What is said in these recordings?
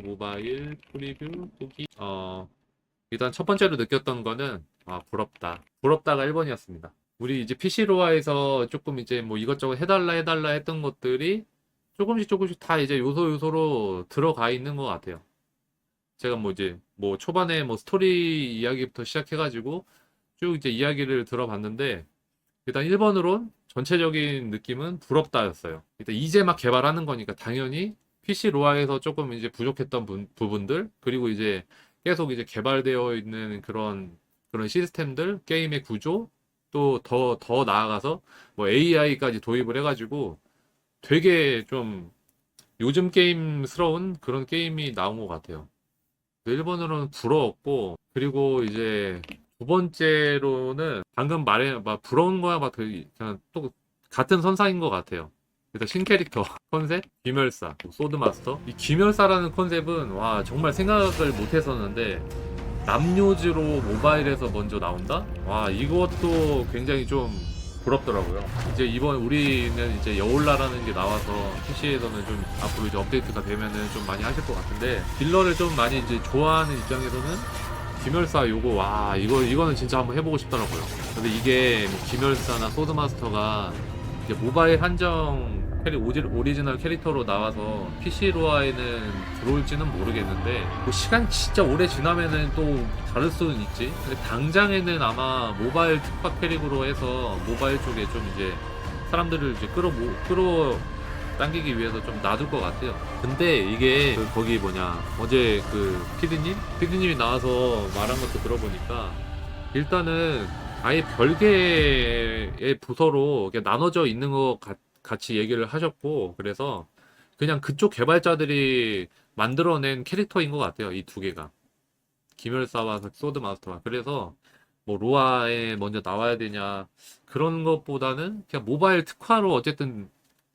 모바일 프리뷰 보기? 어 일단 첫 번째로 느꼈던 거는 아 부럽다. 부럽다가 1번이었습니다. 우리 이제 PC로아에서 조금 이제 뭐 이것저것 해달라 해달라 했던 것들이 조금씩 조금씩 다 이제 요소 요소로 들어가 있는 것 같아요. 제가 뭐 이제 뭐 초반에 뭐 스토리 이야기부터 시작해가지고 쭉 이제 이야기를 들어봤는데 일단 1번으론 전체적인 느낌은 부럽다였어요. 일단 이제 막 개발하는 거니까 당연히 PC 로아에서 조금 이제 부족했던 부, 부분들 그리고 이제 계속 이제 개발되어 있는 그런 그런 시스템들 게임의 구조 또 더더 나아가서 뭐 AI까지 도입을 해가지고 되게 좀 요즘 게임스러운 그런 게임이 나온 것 같아요. 일본어로는 부러웠고 그리고 이제 두 번째로는 방금 말해 막 부러운 거야 막 그- 그냥 또 같은 선상인 것 같아요. 일단 신캐릭터 컨셉 귀멸사 소드마스터 이 귀멸사라는 컨셉은 와 정말 생각을 못했었는데 남요즈로 모바일에서 먼저 나온다? 와 이것도 굉장히 좀 부럽더라고요. 이제 이번 우리는 이제 여울라라는 게 나와서 PC에서는 좀 앞으로 이제 업데이트가 되면은 좀 많이 하실 것 같은데 딜러를 좀 많이 이제 좋아하는 입장에서는 귀멸사 요거 와 이거 이거는 진짜 한번 해보고 싶더라고요. 근데 이게 뭐 귀멸사나 소드마스터가 이제 모바일 한정 캐리 오지, 오리지널 캐릭터로 나와서 PC로아에는 들어올지는 모르겠는데 뭐 시간 진짜 오래 지나면은 또 다를 수는 있지. 근데 당장에는 아마 모바일 특화 캐릭으로 해서 모바일 쪽에 좀 이제 사람들을 이제 끌어 모, 끌어 당기기 위해서 좀 놔둘 것 같아요. 근데 이게 그 거기 뭐냐 어제 그 피디님 피디님이 나와서 말한 것도 들어보니까 일단은 아예 별개의 부서로 나눠져 있는 것 같, 같이 얘기를 하셨고 그래서 그냥 그쪽 개발자들이 만들어낸 캐릭터인 것 같아요. 이 두 개가 기멸사와 소드 마스터가 그래서 뭐 로아에 먼저 나와야 되냐 그런 것보다는 그냥 모바일 특화로 어쨌든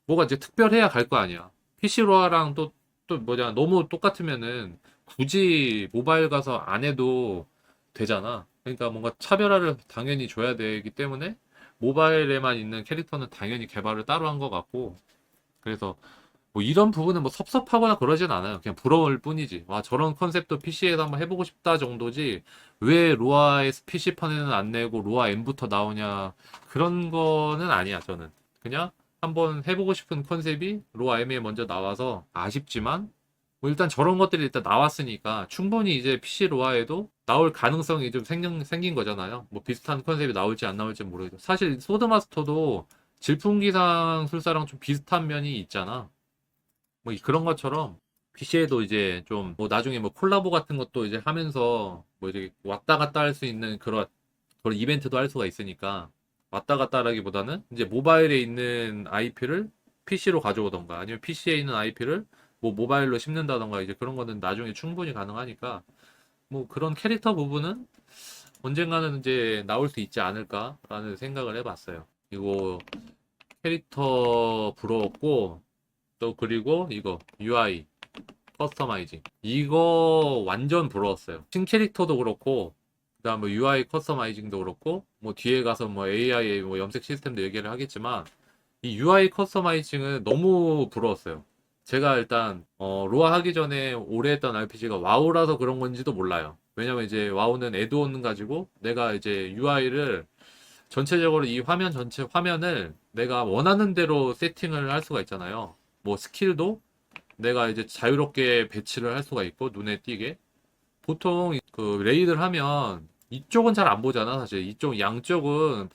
뭐가 이제 특별해야 갈 거 아니야. PC 로아랑 또, 또 뭐냐, 너무 똑같으면은 굳이 모바일 가서 안 해도 되잖아. 그러니까 뭔가 차별화를 당연히 줘야 되기 때문에 모바일에만 있는 캐릭터는 당연히 개발을 따로 한 것 같고, 그래서 뭐 이런 부분은 뭐 섭섭하거나 그러진 않아요. 그냥 부러울 뿐이지. 와, 저런 컨셉도 PC에서 한번 해보고 싶다 정도지, 왜 로아의 PC판에는 안 내고 로아 M부터 나오냐, 그런 거는 아니야, 저는. 그냥 한번 해보고 싶은 컨셉이 로아 M에 먼저 나와서 아쉽지만 뭐 일단 저런 것들이 일단 나왔으니까 충분히 이제 PC 로아에도 나올 가능성이 좀 생긴, 생긴 거잖아요. 뭐 비슷한 컨셉이 나올지 안 나올지 모르겠어. 사실 소드마스터도 질풍기상 술사랑 좀 비슷한 면이 있잖아. 뭐 그런 것처럼 PC에도 이제 좀 뭐 나중에 뭐 콜라보 같은 것도 이제 하면서 뭐 이제 왔다 갔다 할 수 있는 그런 그런 이벤트도 할 수가 있으니까 왔다 갔다 하기보다는 이제 모바일에 있는 IP를 PC로 가져오던가 아니면 PC에 있는 IP를 뭐 모바일로 심는다던가 이제 그런 거는 나중에 충분히 가능하니까 뭐 그런 캐릭터 부분은 언젠가는 이제 나올 수 있지 않을까라는 생각을 해봤어요. 이거 캐릭터 부러웠고 또 그리고 이거 UI 커스터마이징 이거 완전 부러웠어요. 신 캐릭터도 그렇고 그다음 뭐 UI 커스터마이징도 그렇고 뭐 뒤에 가서 뭐 AI 뭐 염색 시스템도 얘기를 하겠지만 이 UI 커스터마이징은 너무 부러웠어요. 제가 일단 어, 로아 하기 전에 오래 했던 RPG가 와우라서 그런 건지도 몰라요. 왜냐면 이제 와우는 애드온 가지고 내가 이제 UI를 전체적으로 이 화면 전체 화면을 내가 원하는 대로 세팅을 할 수가 있잖아요. 뭐 스킬도 내가 이제 자유롭게 배치를 할 수가 있고 눈에 띄게 보통 그 레이드를 하면 이쪽은 잘 안 보잖아 사실 이쪽 양쪽은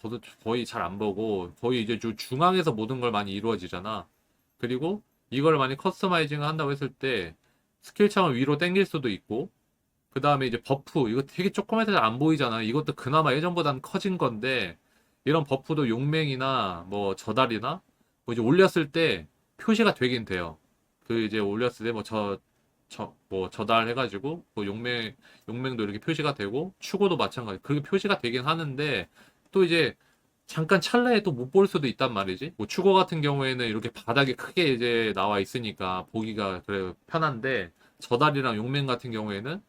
거의 잘 안 보고 거의 이제 주- 중앙에서 모든 걸 많이 이루어지잖아 그리고 이걸 많이 커스터마이징을 한다고 했을 때 스킬 창을 위로 당길 수도 있고 그 다음에 이제 버프 이거 되게 조그맣게 잘안 보이잖아. 이것도 그나마 예전보다는 커진 건데 이런 버프도 용맹이나 뭐 저달이나 뭐 이제 올렸을 때 표시가 되긴 돼요. 그 이제 올렸을 때 뭐 저 저 뭐 저달 해가지고 뭐 용맹 용맹도 이렇게 표시가 되고 추고도 마찬가지. 그렇게 표시가 되긴 하는데 또 이제 잠깐 찰나에 또 못 볼 수도 있단 말이지 뭐 추고 같은 경우에는 이렇게 바닥에 크게 이제 나와 있으니까 보기가 그래 편한데 저달이랑 용맹 같은 경우에는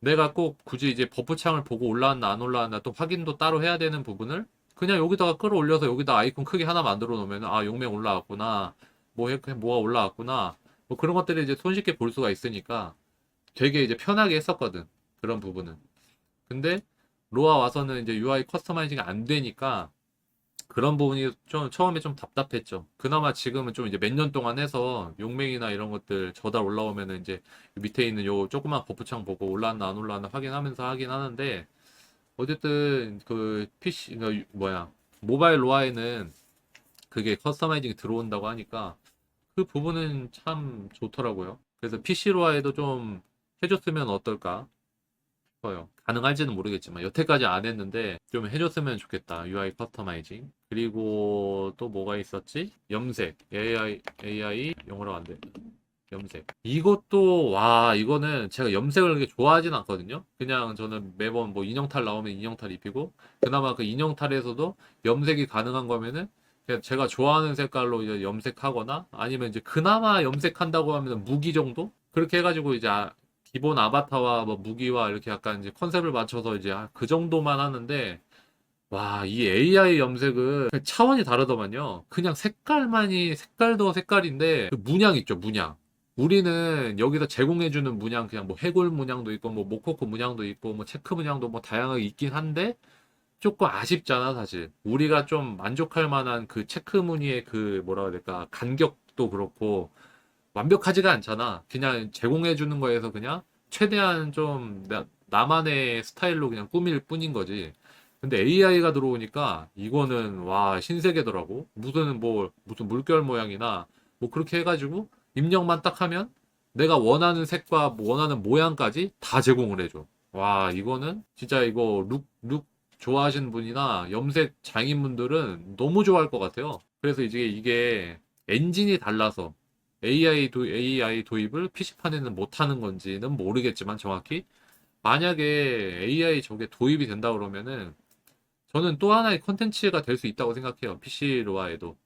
내가 꼭 굳이 이제 버프 창을 보고 올라왔나 안 올라왔나 또 확인도 따로 해야 되는 부분을 그냥 여기다가 끌어올려서 여기다 아이콘 크게 하나 만들어 놓으면 아 용맹 올라왔구나 뭐 해- 뭐가 올라왔구나 뭐 그런 것들을 이제 손쉽게 볼 수가 있으니까 되게 이제 편하게 했었거든. 그런 부분은. 근데 로아 와서는 이제 UI 커스터마이징이 안 되니까 그런 부분이 좀 처음에 좀 답답했죠. 그나마 지금은 좀 이제 몇 년 동안 해서 용맹이나 이런 것들 저달 올라오면은 이제 밑에 있는 요 조그만 버프창 보고 올라왔나 안 올라왔나 확인하면서 하긴 하는데 어쨌든 그 PC 그 뭐야 모바일 로아에는 그게 커스터마이징이 들어온다고 하니까 그 부분은 참 좋더라고요. 그래서 PC 로아에도 좀 해줬으면 어떨까 싶어요. 가능할지는 모르겠지만 여태까지 안 했는데 좀 해줬으면 좋겠다. UI 커스터마이징. 그리고 또 뭐가 있었지? 염색. AI AI 영어로 안 돼. 염색. 이것도 와 이거는 제가 염색을 그렇게 좋아하진 않거든요. 그냥 저는 매번 뭐 인형탈 나오면 인형탈 입히고 그나마 그 인형탈에서도 염색이 가능한 거면은 그냥 제가 좋아하는 색깔로 이제 염색하거나 아니면 이제 그나마 염색한다고 하면 무기 정도 그렇게 해가지고 이제 아- 기본 아바타와 뭐 무기와 이렇게 약간 이제 컨셉을 맞춰서 이제 아- 그 정도만 하는데 와, 이 AI 염색은 차원이 다르더만요. 그냥 색깔만이 색깔도 색깔인데 그 문양 있죠, 문양. 우리는 여기서 제공해주는 문양 그냥 뭐 해골 문양도 있고 뭐 모코코 문양도 있고 뭐 체크 문양도 뭐 다양하게 있긴 한데 조금 아쉽잖아, 사실. 우리가 좀 만족할 만한 그 체크 무늬의 그 뭐라 해야 될까 간격도 그렇고 완벽하지가 않잖아. 그냥 제공해주는 거에서 그냥 최대한 좀 나, 나만의 스타일로 그냥 꾸밀 뿐인 거지. 근데 AI가 들어오니까 이거는 와 신세계더라고. 무슨 뭐 무슨 물결 모양이나 뭐 그렇게 해가지고 입력만 딱 하면 내가 원하는 색과 뭐 원하는 모양까지 다 제공을 해줘. 와 이거는 진짜 이거 룩 룩 좋아하시는 분이나 염색 장인분들은 너무 좋아할 것 같아요. 그래서 이제 이게 엔진이 달라서 AI 도 AI 도입을 PC판에는 못하는 건지는 모르겠지만 정확히 만약에 AI 저게 도입이 된다 그러면은 저는 또 하나의 컨텐츠가 될 수 있다고 생각해요. PC로와에도.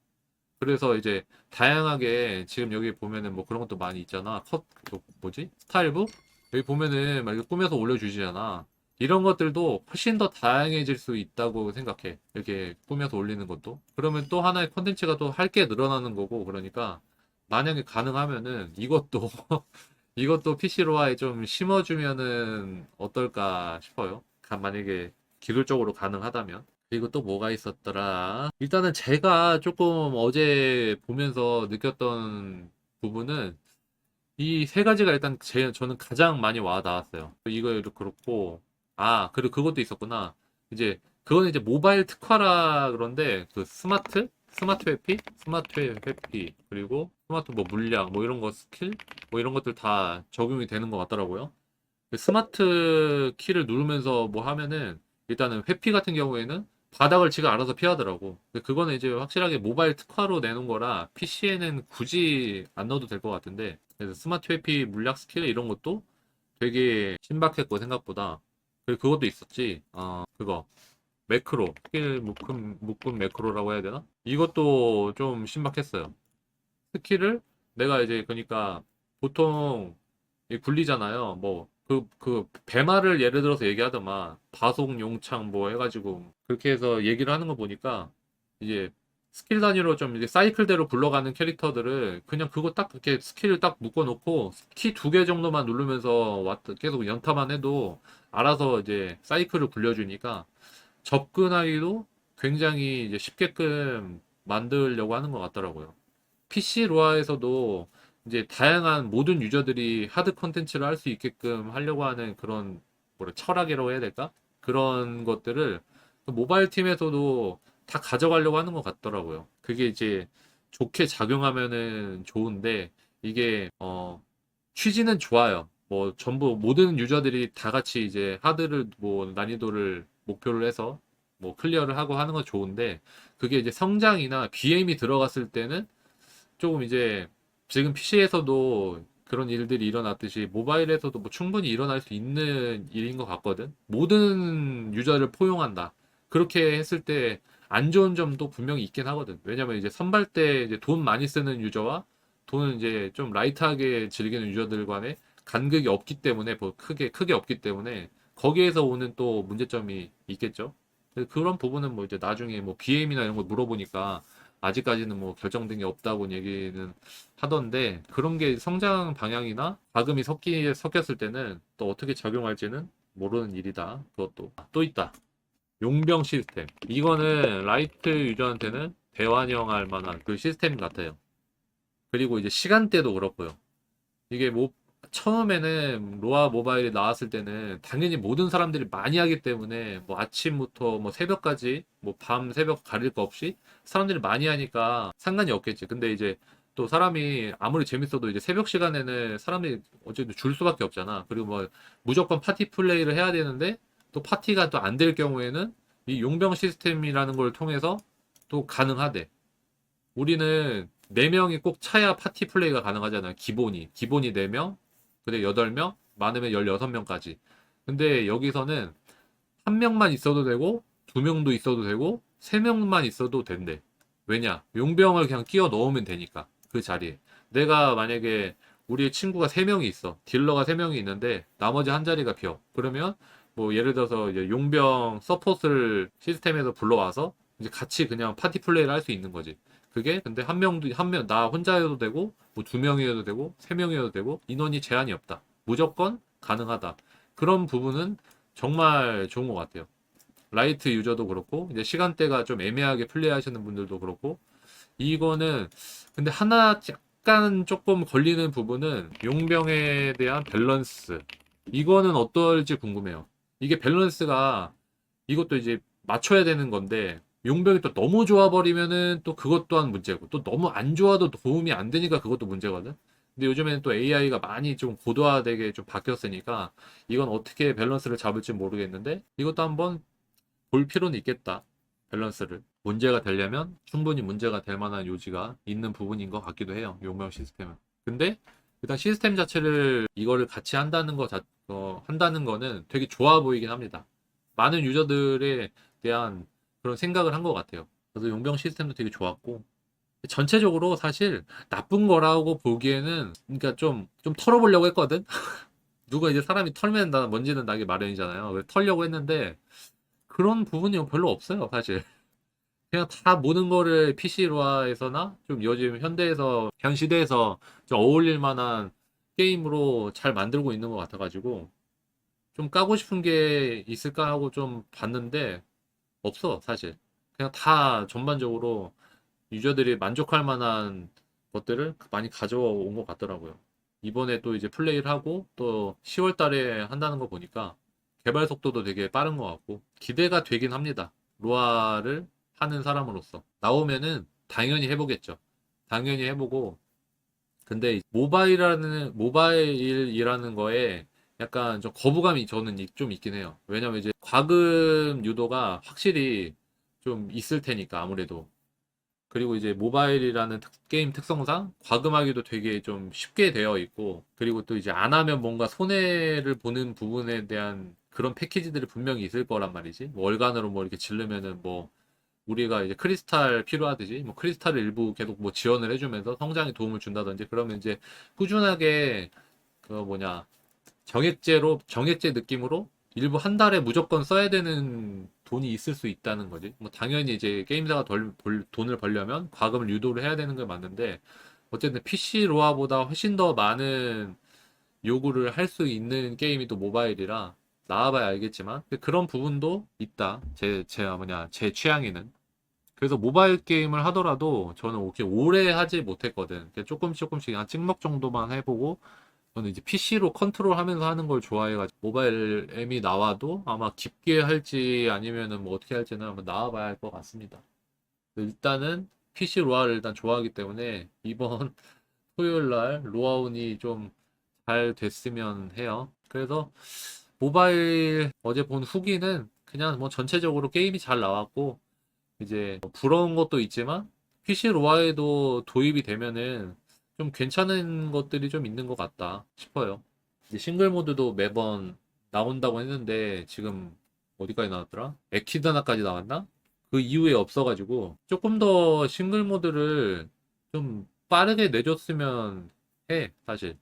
그래서 이제 다양하게 지금 여기 보면은 뭐 그런 것도 많이 있잖아. 컷, 그 뭐지? 스타일북? 여기 보면은 막 이렇게 꾸며서 올려주시잖아. 이런 것들도 훨씬 더 다양해질 수 있다고 생각해. 이렇게 꾸며서 올리는 것도. 그러면 또 하나의 컨텐츠가 또 할 게 늘어나는 거고, 그러니까 만약에 가능하면은 이것도 이것도 PC로와에 좀 심어주면은 어떨까 싶어요. 가- 만약에 기술적으로 가능하다면. 그리고 또 뭐가 있었더라. 일단은 제가 조금 어제 보면서 느꼈던 부분은 이 세 가지가 일단 제, 저는 가장 많이 와 닿았어요. 이거 그렇고, 아, 그리고 그것도 있었구나. 이제, 그거는 이제 모바일 특화라 그런데, 그 스마트? 스마트 회피? 스마트 회피. 그리고 스마트 뭐 물량, 뭐 이런 거 스킬? 뭐 이런 것들 다 적용이 되는 것 같더라고요. 그 스마트 키를 누르면서 뭐 하면은, 일단은 회피 같은 경우에는 바닥을 지가 알아서 피하더라고. 그거는 이제 확실하게 모바일 특화로 내놓은 거라 PC에는 굳이 안 넣어도 될 것 같은데 그래서 스마트 회피 물약 스킬 이런 것도 되게 신박했고 생각보다 그리고 그것도 있었지. 어 그거 매크로 스킬 묶음 묶음 매크로라고 해야 되나? 이것도 좀 신박했어요. 스킬을 내가 이제 그러니까 보통 이 굴리잖아요. 뭐 그 그 배말을 예를 들어서 얘기하더만 바속 용창 뭐 해가지고 그렇게 해서 얘기를 하는 거 보니까 이제 스킬 단위로 좀 이제 사이클대로 굴러가는 캐릭터들을 그냥 그거 딱 이렇게 스킬을 딱 묶어놓고 키 두 개 정도만 누르면서 왔다 계속 연타만 해도 알아서 이제 사이클을 굴려주니까 접근하기도 굉장히 이제 쉽게끔 만들려고 하는 것 같더라고요. PC 로아에서도 이제 다양한 모든 유저들이 하드 컨텐츠를 할 수 있게끔 하려고 하는 그런 뭐라 철학이라고 해야 될까? 그런 것들을 그 모바일 팀에서도 다 가져가려고 하는 것 같더라고요. 그게 이제 좋게 작용하면은 좋은데 이게 어 취지는 좋아요. 뭐 전부 모든 유저들이 다 같이 이제 하드를 뭐 난이도를 목표를 해서 뭐 클리어를 하고 하는 건 좋은데 그게 이제 성장이나 BM이 들어갔을 때는 조금 이제 지금 PC에서도 그런 일들이 일어났듯이 모바일에서도 뭐 충분히 일어날 수 있는 일인 것 같거든. 모든 유저를 포용한다. 그렇게 했을 때 안 좋은 점도 분명히 있긴 하거든. 왜냐면 이제 선발 때 이제 돈 많이 쓰는 유저와 돈은 이제 좀 라이트하게 즐기는 유저들 간에 간극이 없기 때문에 뭐 크게 크게 없기 때문에 거기에서 오는 또 문제점이 있겠죠. 그런 부분은 뭐 이제 나중에 뭐 BM이나 이런 거 물어보니까 아직까지는 뭐 결정된 게 없다고 얘기는 하던데 그런 게 성장 방향이나 자금이 섞이, 섞였을 때는 또 어떻게 작용할지는 모르는 일이다. 그것도 또 있다. 용병 시스템. 이거는 라이트 유저한테는 대환영할 만한 그 시스템 같아요. 그리고 이제 시간대도 그렇고요. 이게 뭐 처음에는 로아 모바일이 나왔을 때는 당연히 모든 사람들이 많이 하기 때문에 뭐 아침부터 뭐 새벽까지 뭐 밤 새벽 가릴 거 없이 사람들이 많이 하니까 상관이 없겠지. 근데 이제 또 사람이 아무리 재밌어도 이제 새벽 시간에는 사람들이 어쨌든 줄 수밖에 없잖아. 그리고 뭐 무조건 파티 플레이를 해야 되는데 또 파티가 또 안 될 경우에는 이 용병 시스템이라는 걸 통해서 또 가능하대. 우리는 4명이 꼭 차야 파티 플레이가 가능하잖아요. 기본이. 기본이 4명, 근데 8명, 많으면 16명까지. 근데 여기서는 한 명만 있어도 되고, 두 명도 있어도 되고, 세 명만 있어도 된대. 왜냐? 용병을 그냥 끼워 넣으면 되니까. 그 자리에. 내가 만약에 우리 친구가 세 명이 있어. 딜러가 세 명이 있는데, 나머지 한 자리가 비어. 그러면, 뭐, 예를 들어서, 용병 서폿을 시스템에서 불러와서, 이제 같이 그냥 파티 플레이를 할 수 있는 거지. 그게 근데 한 명도 한 명 나 혼자여도 되고 뭐 두 명이어도 되고 세 명이어도 되고 인원이 제한이 없다. 무조건 가능하다. 그런 부분은 정말 좋은 것 같아요. 라이트 유저도 그렇고 이제 시간대가 좀 애매하게 플레이하시는 분들도 그렇고 이거는 근데 하나 약간 조금 걸리는 부분은 용병에 대한 밸런스 이거는 어떨지 궁금해요. 이게 밸런스가 이것도 이제 맞춰야 되는 건데 용병이 또 너무 좋아 버리면은 또 그것 또한 문제고 또 너무 안 좋아도 도움이 안 되니까 그것도 문제거든. 근데 요즘에는 또 AI가 많이 좀 고도화되게 좀 바뀌었으니까 이건 어떻게 밸런스를 잡을지 모르겠는데 이것도 한번 볼 필요는 있겠다. 밸런스를. 문제가 되려면 충분히 문제가 될 만한 요지가 있는 부분인 것 같기도 해요. 용병 시스템은. 근데 일단 시스템 자체를 이거를 같이 한다는 거 자, 어, 한다는 거는 되게 좋아 보이긴 합니다. 많은 유저들에 대한 그런 생각을 한 것 같아요. 그래서 용병 시스템도 되게 좋았고 전체적으로 사실 나쁜 거라고 보기에는 그러니까 좀 좀 털어보려고 했거든. 누가 이제 사람이 털면 나 먼지는 나기 마련이잖아요. 털려고 했는데 그런 부분이 별로 없어요, 사실. 그냥 다 모든 거를 PC로화에서나 좀 요즘 현대에서 현 시대에서 좀 어울릴 만한 게임으로 잘 만들고 있는 것 같아가지고 좀 까고 싶은 게 있을까 하고 좀 봤는데 없어, 사실. 그냥 다 전반적으로 유저들이 만족할 만한 것들을 많이 가져온 것 같더라고요. 이번에 또 이제 플레이를 하고 또 10월 달에 한다는 거 보니까 개발 속도도 되게 빠른 것 같고 기대가 되긴 합니다. 로아를 하는 사람으로서. 나오면은 당연히 해보겠죠. 당연히 해보고 근데 모바일이라는 모바일이라는 거에 약간 좀 거부감이 저는 이- 좀 있긴 해요. 왜냐면 이제 과금 유도가 확실히 좀 있을 테니까 아무래도. 그리고 이제 모바일이라는 특- 게임 특성상 과금하기도 되게 좀 쉽게 되어 있고, 그리고 또 이제 안 하면 뭔가 손해를 보는 부분에 대한 그런 패키지들이 분명히 있을 거란 말이지. 뭐 월간으로 뭐 이렇게 지르면은 뭐 우리가 이제 크리스탈 필요하듯이 뭐 크리스탈을 일부 계속 뭐 지원을 해주면서 성장에 도움을 준다든지 그러면 이제 꾸준하게 그 뭐냐 정액제로 정액제 느낌으로 일부 한 달에 무조건 써야 되는 돈이 있을 수 있다는 거지. 뭐 당연히 이제 게임사가 덜 벌- 돈을 벌려면 과금을 유도를 해야 되는 게 맞는데 어쨌든 PC 로아보다 훨씬 더 많은 요구를 할 수 있는 게임이 또 모바일이라 나와봐야 알겠지만 그런 부분도 있다. 제, 제 뭐냐 제 취향에는. 그래서 모바일 게임을 하더라도 저는 오래 하지 못했거든. 조금씩 조금씩 한 찍먹 정도만 해보고 저는 이제 PC로 컨트롤하면서 하는 걸 좋아해가지고 모바일 M이 나와도 아마 깊게 할지 아니면은 뭐 어떻게 할지는 한번 나와봐야 할 것 같습니다. 일단은 PC 로아를 일단 좋아하기 때문에 이번 토요일 날 로아운이 좀 잘 됐으면 해요. 그래서 모바일 어제 본 후기는 그냥 뭐 전체적으로 게임이 잘 나왔고 이제 뭐 부러운 것도 있지만 PC 로아에도 도입이 되면은 좀 괜찮은 것들이 좀 있는 것 같다 싶어요. 싱글 모드도 매번 나온다고 했는데 지금 어디까지 나왔더라? 에키드나까지 나왔나? 그 이후에 없어가지고 조금 더 싱글 모드를 좀 빠르게 내줬으면 해 사실.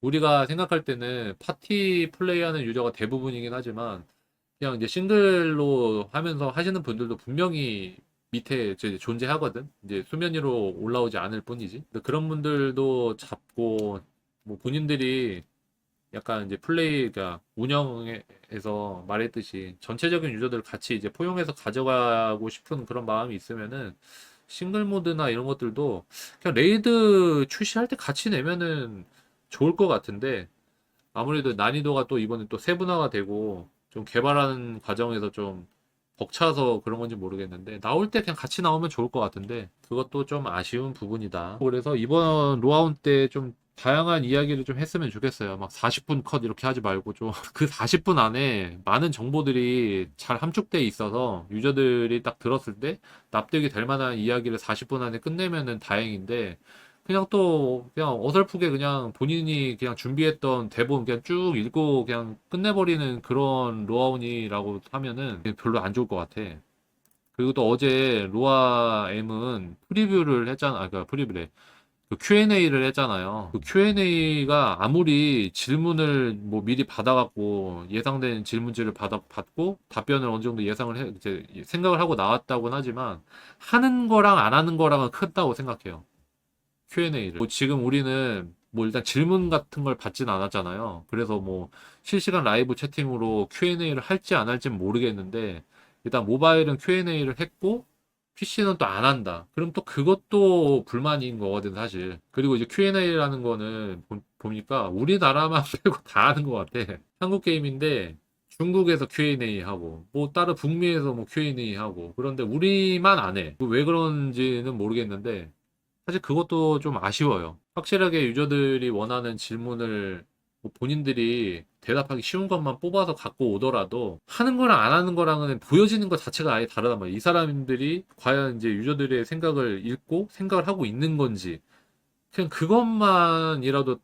우리가 생각할 때는 파티 플레이하는 유저가 대부분이긴 하지만 그냥 이제 싱글로 하면서 하시는 분들도 분명히 밑에 존재하거든. 이제 수면 위로 올라오지 않을 뿐이지. 그런 분들도 잡고 뭐 본인들이 약간 이제 플레이가 운영에서 말했듯이 전체적인 유저들 같이 이제 포용해서 가져가고 싶은 그런 마음이 있으면은 싱글 모드나 이런 것들도 그냥 레이드 출시할 때 같이 내면은 좋을 것 같은데 아무래도 난이도가 또 이번에 또 세분화가 되고 좀 개발하는 과정에서 좀 벅차서 그런 건지 모르겠는데 나올 때 그냥 같이 나오면 좋을 것 같은데 그것도 좀 아쉬운 부분이다. 그래서 이번 로아운 때 좀 다양한 이야기를 좀 했으면 좋겠어요. 막 40분 컷 이렇게 하지 말고 좀 그 40분 안에 많은 정보들이 잘 함축돼 있어서 유저들이 딱 들었을 때 납득이 될 만한 이야기를 40분 안에 끝내면은 다행인데 그냥 또 그냥 어설프게 그냥 본인이 그냥 준비했던 대본 그냥 쭉 읽고 그냥 끝내버리는 그런 로아운이라고 하면은 별로 안 좋을 것 같아. 그리고 또 어제 로아 M은 프리뷰를 했잖아. 아, 그러니까 프리뷰래. 그 Q&A를 했잖아요. 그 Q&A가 아무리 질문을 뭐 미리 받아갖고 예상된 질문지를 받아, 받고 답변을 어느 정도 예상을 해, 이제 생각을 하고 나왔다고는 하지만 하는 거랑 안 하는 거랑은 크다고 생각해요. Q&A를. 뭐 지금 우리는 뭐 일단 질문 같은 걸 받진 않았잖아요. 그래서 뭐 실시간 라이브 채팅으로 Q&A를 할지 안 할지는 모르겠는데 일단 모바일은 Q&A를 했고 PC는 또 안 한다. 그럼 또 그것도 불만인 거거든, 사실. 그리고 이제 Q&A라는 거는 보, 보니까 우리나라만 빼고 다 하는 것 같아. 한국 게임인데 중국에서 Q&A 하고, 뭐 다른 북미에서 뭐 Q&A 하고, 그런데 우리만 안 해. 왜 그런지는 모르겠는데, 사실 그것도 좀 아쉬워요. 확실하게 유저들이 원하는 질문을 뭐 본인들이 대답하기 쉬운 것만 뽑아서 갖고 오더라도 하는 거랑 안 하는 거랑은 보여지는 것 자체가 아예 다르단 말이에요. 이 사람들이 과연 이제 유저들의 생각을 읽고 생각을 하고 있는 건지 그냥 그것만이라도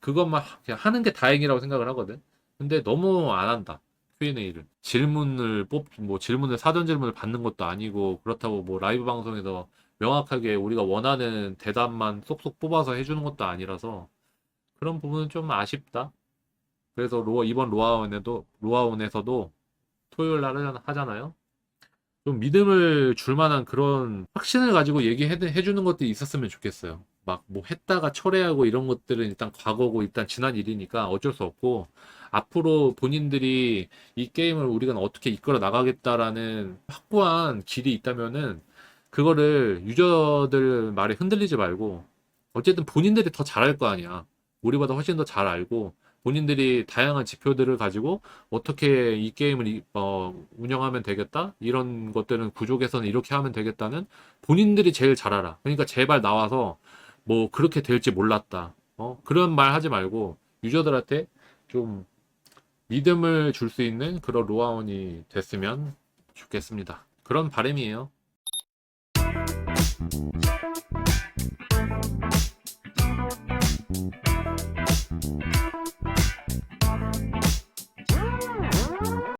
그것만 그냥 하는 게 다행이라고 생각을 하거든. 근데 너무 안 한다. Q&A를 질문을 뽑 뭐 질문을 사전 질문을 받는 것도 아니고 그렇다고 뭐 라이브 방송에서 명확하게 우리가 원하는 대답만 쏙쏙 뽑아서 해주는 것도 아니라서 그런 부분은 좀 아쉽다. 그래서 로 이번 로아원에도 로아원에서도 토요일 날 하잖- 하잖아요. 좀 믿음을 줄 만한 그런 확신을 가지고 얘기해 해주는 것들이 있었으면 좋겠어요. 막 뭐 했다가 철회하고 이런 것들은 일단 과거고 일단 지난 일이니까 어쩔 수 없고 앞으로 본인들이 이 게임을 우리가 어떻게 이끌어 나가겠다라는 확고한 길이 있다면은 그거를 유저들 말에 흔들리지 말고 어쨌든 본인들이 더 잘할 거 아니야. 우리보다 훨씬 더 잘 알고 본인들이 다양한 지표들을 가지고 어떻게 이 게임을 이- 어, 운영하면 되겠다 이런 것들은 구조 개선을 이렇게 하면 되겠다는 본인들이 제일 잘 알아. 그러니까 제발 나와서 뭐 그렇게 될지 몰랐다. 어? 그런 말 하지 말고 유저들한테 좀 믿음을 줄 수 있는 그런 로아원이 됐으면 좋겠습니다. 그런 바람이에요. Thank you.